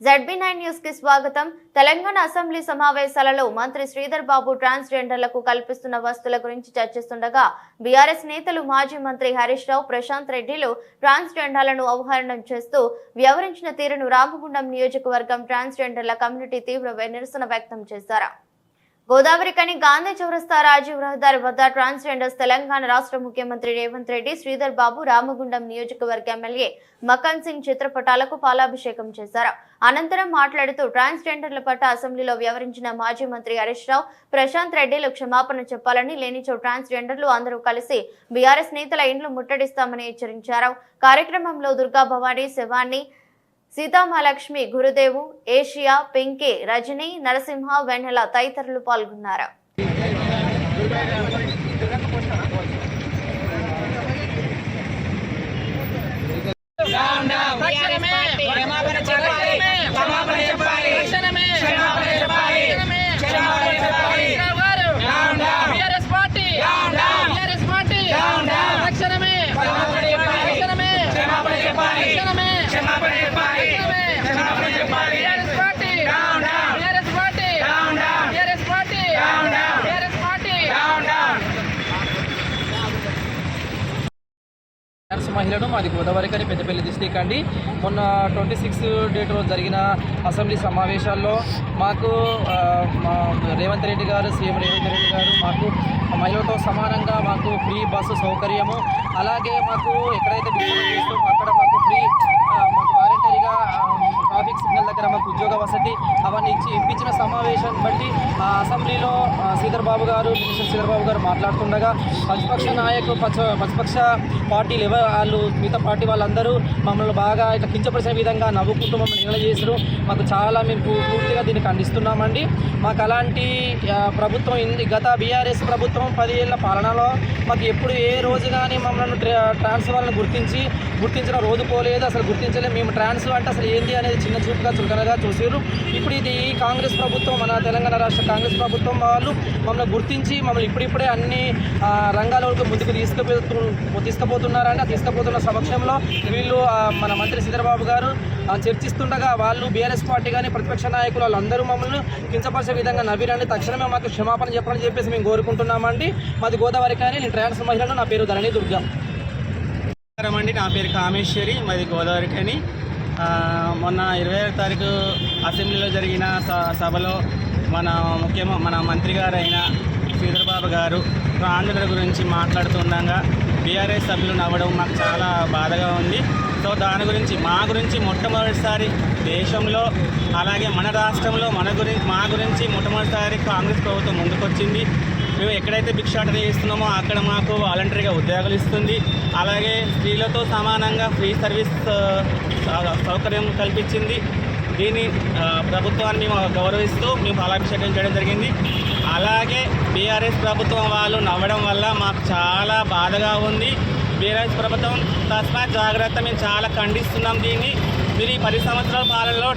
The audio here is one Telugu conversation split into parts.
జడ్బీ నైన్ న్యూస్కి స్వాగతం. తెలంగాణ అసెంబ్లీ సమావేశాలలో మంత్రి శ్రీధర్ బాబు ట్రాన్స్జెండర్లకు కల్పిస్తున్న వస్తువుల గురించి చర్చిస్తుండగా బీఆర్ఎస్ నేతలు మాజీ మంత్రి హరీష్ రావు ప్రశాంత్ రెడ్డిలు ట్రాన్స్జెండర్లను అవహరణం చేస్తూ వ్యవహరించిన తీరును రామగుండం నియోజకవర్గం ట్రాన్స్జెండర్ల కమ్యూనిటీ తీవ్ర నిరసన వ్యక్తం చేశారు. గోదావరి కని గాంధీ చౌరస్తా రాజీవ్ రహదారి వద్ద ట్రాన్స్జెండర్స్ తెలంగాణ రాష్ట్ర ముఖ్యమంత్రి రేవంత్ రెడ్డి శ్రీధర్ బాబు రామగుండం నియోజకవర్గ ఎమ్మెల్యే మకన్ సింగ్ చిత్రపటాలకు పాలాభిషేకం చేశారు. అనంతరం మాట్లాడుతూ ట్రాన్స్జెండర్ల పట్ల అసెంబ్లీలో వ్యవహరించిన మాజీ మంత్రి హరీష్ రావు ప్రశాంత్ రెడ్డిలు క్షమాపణ చెప్పాలని లేనిచో ట్రాన్స్జెండర్లు అందరూ కలిసి బీఆర్ఎస్ నేతల ఇండ్లు ముట్టడిస్తామని హెచ్చరించారు. కార్యక్రమంలో దుర్గా భవానీ శివాన్ని సీతామహాలక్ష్మి గురుదేవు ఏషియా పింకే రజని నరసింహ వెన్నెల తదితరులు పాల్గొన్నారు తక్షణమే క్షమాపణ చెప్పాలి క్షమాపణ చెప్పాలి తక్షణమే క్షమాపణ చెప్పాలి క్షమాపణ చెప్పాలి బీఆర్ఎస్ పార్టీ బీఆర్ఎస్ పార్టీ తక్షణమే తక్షణమే క్షమాపణ చెప్పాలి తక్షణమే క్షమాపణ చెప్పాలి క్షమాపణ చెప్పాలి BRS party BRS party BRS party BRS party dance మహిళను మాది గోదావరి కానీ పెద్దపల్లి డిస్టిక్ అండి. మొన్న ట్వంటీ సిక్స్ డేట్ రోజు జరిగిన అసెంబ్లీ సమావేశాల్లో మాకు మా రేవంత్ రెడ్డి గారు సీఎం రేవంత్ రెడ్డి గారు మాకు మహిళలతో సమానంగా మాకు ఫ్రీ బస్సు సౌకర్యము. అలాగే మాకు ఎక్కడైతే డిస్ట్రిబ్యూట్ చేస్తామో అక్కడ మాకు ఫ్రీ మాకు వాలంటరీగా ట్రాఫిక్ సిగ్నల్ దగ్గర మాకు ఉద్యోగ వసతి అవన్నీ ఇచ్చి ఇప్పించిన సమావేశం బట్టి ఆ అసెంబ్లీలో శ్రీధర్ బాబు గారు మినిస్టర్ శ్రీధర్ బాబు గారు మాట్లాడుతుండగా ప్రతిపక్ష నాయకులు పచ ప్రతిపక్ష పార్టీలు ఎవరు వాళ్ళు మిగతా పార్టీ వాళ్ళందరూ మమ్మల్ని బాగా ఇట్లా కించపరిచిన విధంగా నవ్వుకుంటూ మమ్మల్ని నిలవ చేశారు మాకు చాలా మేము పూ- పూర్తిగా దీన్ని ఖండిస్తున్నామండి. మాకు అలాంటి ప్రభుత్వం గత బీఆర్ఎస్ ప్రభుత్వం పది ఏళ్ళ పాలనలో మాకు ఎప్పుడు ఏ రోజు కానీ మమ్మల్ని ట్రా- గుర్తించి గుర్తించిన రోజు పోలేదు. అసలు గుర్తించలేదు మేము ట్రాన్స్ అంటే అసలు ఏంటి అనేది చిన్న చూపుగా చులకనగా చూసారు ఇప్పుడు ఇది ఈ కాంగ్రెస్ ప్రభుత్వం మన తెలంగాణ రాష్ట్ర కాంగ్రెస్ ప్రభుత్వం వాళ్ళు మమ్మల్ని గుర్తించి మమ్మల్ని ఇప్పుడిప్పుడే అన్ని ఆ, రంగాలకు ముందుకు తీసుకుపోతు తీసుకుపోతున్నారంటే ఆ తీసుకుపోతున్న సమక్షంలో వీళ్ళు మన మంత్రి శ్రీధరబాబు గారు చర్చిస్తుండగా వాళ్ళు బీఆర్ఎస్ పార్టీ కానీ ప్రతిపక్ష నాయకులు వాళ్ళందరూ మమ్మల్ని కించపరిచే విధంగా నవ్విరండి. తక్షణమే మాకు క్షమాపణ చెప్పాలని చెప్పేసి మేము కోరుకుంటున్నామండి. మాది గోదావరి కానీ నేను ట్రాన్స్ మహిళను నా పేరు ధరణి దుర్గా. నమస్కారం అండి నా పేరు కామేశ్వరి మాది గోదావరి కానీ. మొన్న ఇరవై తారీఖు అసెంబ్లీలో జరిగిన స- సభలో మన ముఖ్య మన మంత్రి గారైన శ్రీధర్బాబు గారు ఆంధ్ర గురించి మాట్లాడుతుండగా బీఆర్ఎస్ సభ్యులు నవ్వడం మాకు చాలా బాధగా ఉంది. సో దాని గురించి మా గురించి మొట్టమొదటిసారి దేశంలో అలాగే మన రాష్ట్రంలో మన గురించి మా గురించి మొట్టమొదటిసారి కాంగ్రెస్ ప్రభుత్వం ముందుకొచ్చింది. మేము ఎక్కడైతే భిక్షాటన చేస్తున్నామో అక్కడ మాకు వాలంటరీగా ఉద్యోగాలు ఇస్తుంది. అలాగే స్త్రీలతో సమానంగా ఫ్రీ సర్వీస్ సౌకర్యం కల్పించింది. దీని ప్రభుత్వాన్ని మేము గౌరవిస్తూ మేము పాలాభిషేకం చేయడం జరిగింది. అలాగే బీఆర్ఎస్ ప్రభుత్వం వాళ్ళు నవ్వడం వల్ల మాకు చాలా బాధగా ఉంది. బీఆర్ఎస్ ప్రభుత్వం తస్మా జాగ్రత్త మేము చాలా ఖండిస్తున్నాం దీన్ని. మీరు ఈ పది సంవత్సరాల పాలనలో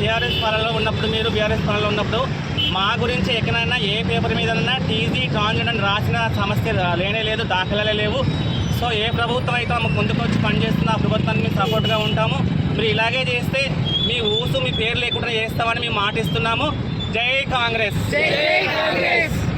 టీఆర్ఎస్ పాలనలో ఉన్నప్పుడు మీరు బీఆర్ఎస్ పాలనలో ఉన్నప్పుడు మా గురించి ఎక్కడైనా ఏ పేపర్ మీదన్నా టీజీ ట్రాన్స్జెండర్ అని రాసిన సమస్య లేనే లేదు దాఖలాలే లేవు. సో ఏ ప్రభుత్వం అయితే మాకు ముందుకు వచ్చి పనిచేస్తుందో ఆ ప్రభుత్వానికి మేము సపోర్ట్గా ఉంటాము. మీరు ఇలాగే చేస్తే మీ ఊసు మీ పేరు లేకుండా చేస్తామని మేము మాటిస్తున్నాము. జై కాంగ్రెస్. జై కాంగ్రెస్.